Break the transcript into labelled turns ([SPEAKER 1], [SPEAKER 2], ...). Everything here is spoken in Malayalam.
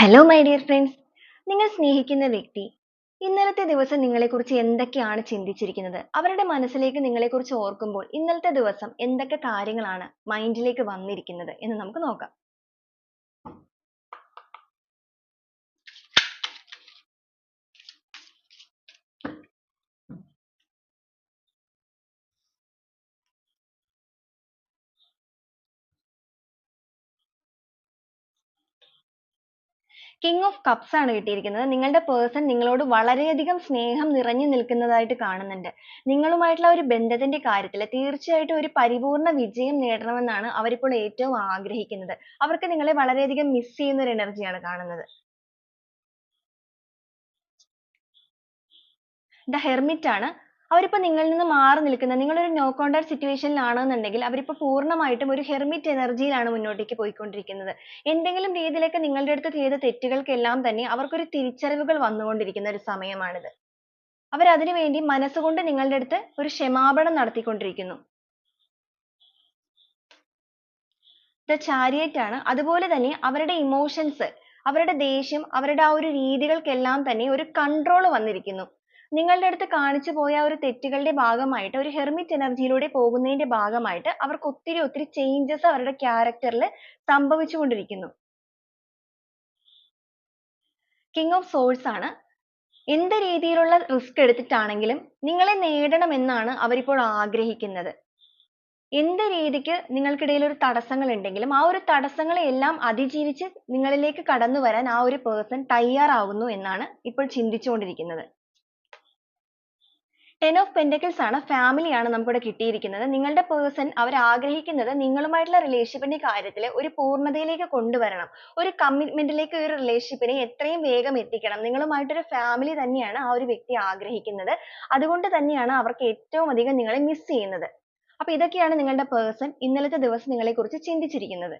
[SPEAKER 1] ഹലോ മൈ ഡിയർ ഫ്രണ്ട്സ് നിങ്ങൾ സ്നേഹിക്കുന്ന വ്യക്തി ഇന്നലത്തെ ദിവസം നിങ്ങളെക്കുറിച്ച് എന്തൊക്കെയാണ് ചിന്തിച്ചിരിക്കുന്നത്? അവരുടെ മനസ്സിലേക്ക് നിങ്ങളെക്കുറിച്ച് ഓർക്കുമ്പോൾ ഇന്നലത്തെ ദിവസം എന്തൊക്കെ കാര്യങ്ങളാണ് മൈൻഡിലേക്ക് വന്നിരിക്കുന്നത് എന്ന് നമുക്ക് നോക്കാം. കിങ് ഓഫ് കപ്സ് ആണ് കിട്ടിയിരിക്കുന്നത്. നിങ്ങളുടെ പേഴ്സൺ നിങ്ങളോട് വളരെയധികം സ്നേഹം നിറഞ്ഞു നിൽക്കുന്നതായിട്ട് കാണുന്നുണ്ട്. നിങ്ങളുമായിട്ടുള്ള ഒരു ബന്ധത്തിന്റെ കാര്യത്തിൽ തീർച്ചയായിട്ടും ഒരു പരിപൂർണ വിജയം നേടണമെന്നാണ് അവരിപ്പോൾ ഏറ്റവും ആഗ്രഹിക്കുന്നത്. അവർക്ക് നിങ്ങളെ വളരെയധികം മിസ് ചെയ്യുന്ന ഒരു എനർജിയാണ് കാണുന്നത്. ദ ഹെർമിറ്റ് ആണ്. അവരിപ്പോ നിങ്ങളിൽ നിന്ന് മാറി നിൽക്കുന്ന നിങ്ങളൊരു നോ കോണ്ടാക്ട് സിറ്റുവേഷനിലാണെന്നുണ്ടെങ്കിൽ അവരിപ്പോ പൂർണമായിട്ടും ഒരു ഹെർമിറ്റ് എനർജിയിലാണ് മുന്നോട്ടേക്ക് പോയിക്കൊണ്ടിരിക്കുന്നത്. എന്തെങ്കിലും രീതിയിലേക്ക് നിങ്ങളുടെ അടുത്ത് ചെയ്ത തെറ്റുകൾക്കെല്ലാം തന്നെ അവർക്കൊരു തിരിച്ചറിവുകൾ വന്നുകൊണ്ടിരിക്കുന്ന ഒരു സമയമാണിത്. അവർ അതിനുവേണ്ടി മനസ്സുകൊണ്ട് നിങ്ങളുടെ അടുത്ത് ഒരു ക്ഷമാപണം നടത്തിക്കൊണ്ടിരിക്കുന്നു. ദ ചാരിയറ്റ് ആണ്. അതുപോലെ തന്നെ അവരുടെ ഇമോഷൻസ് അവരുടെ ദേഷ്യം അവരുടെ ആ ഒരു രീതികൾക്കെല്ലാം തന്നെ ഒരു കൺട്രോൾ വന്നിരിക്കുന്നു. നിങ്ങളുടെ അടുത്ത് കാണിച്ചു പോയ ഒരു തെറ്റുകളുടെ ഭാഗമായിട്ട് ഒരു ഹെർമിറ്റ് എനർജിയിലൂടെ പോകുന്നതിന്റെ ഭാഗമായിട്ട് അവർക്ക് ഒത്തിരി ഒത്തിരി ചേഞ്ചസ് അവരുടെ ക്യാരക്ടറിൽ സംഭവിച്ചുകൊണ്ടിരിക്കുന്നു. കിങ് ഓഫ് സോഴ്സ് ആണ്. എന്ത് രീതിയിലുള്ള റിസ്ക് എടുത്തിട്ടാണെങ്കിലും നിങ്ങളെ നേടണമെന്നാണ് അവരിപ്പോൾ ആഗ്രഹിക്കുന്നത്. എന്ത് രീതിക്ക് നിങ്ങൾക്കിടയിൽ ഒരു തടസ്സങ്ങൾ ഉണ്ടെങ്കിലും ആ ഒരു തടസ്സങ്ങളെ എല്ലാം അതിജീവിച്ച് നിങ്ങളിലേക്ക് കടന്നു വരാൻ ആ ഒരു പേഴ്സൺ തയ്യാറാവുന്നു എന്നാണ് ഇപ്പോൾ ചിന്തിച്ചുകൊണ്ടിരിക്കുന്നത്. ടെൻ ഓഫ് പെന്റക്കിൾസ് ആണ് ഫാമിലിയാണ് നമുക്കിവിടെ കിട്ടിയിരിക്കുന്നത്. നിങ്ങളുടെ പേഴ്സൺ അവർ ആഗ്രഹിക്കുന്നത് നിങ്ങളുമായിട്ടുള്ള റിലേഷൻഷിപ്പിന്റെ കാര്യത്തിൽ ഒരു പൂർണതയിലേക്ക് കൊണ്ടുവരണം. ഒരു കമ്മിറ്റ്മെന്റിലേക്ക് ഒരു റിലേഷൻഷിപ്പിനെ എത്രയും വേഗം എത്തിക്കണം. നിങ്ങളുമായിട്ടൊരു ഫാമിലി തന്നെയാണ് ആ ഒരു വ്യക്തി ആഗ്രഹിക്കുന്നത്. അതുകൊണ്ട് തന്നെയാണ് അവർക്ക് ഏറ്റവും അധികം നിങ്ങളെ മിസ് ചെയ്യുന്നത്. അപ്പൊ ഇതൊക്കെയാണ് നിങ്ങളുടെ പേഴ്സൺ ഇന്നലത്തെ ദിവസം നിങ്ങളെ കുറിച്ച് ചിന്തിച്ചിരിക്കുന്നത്.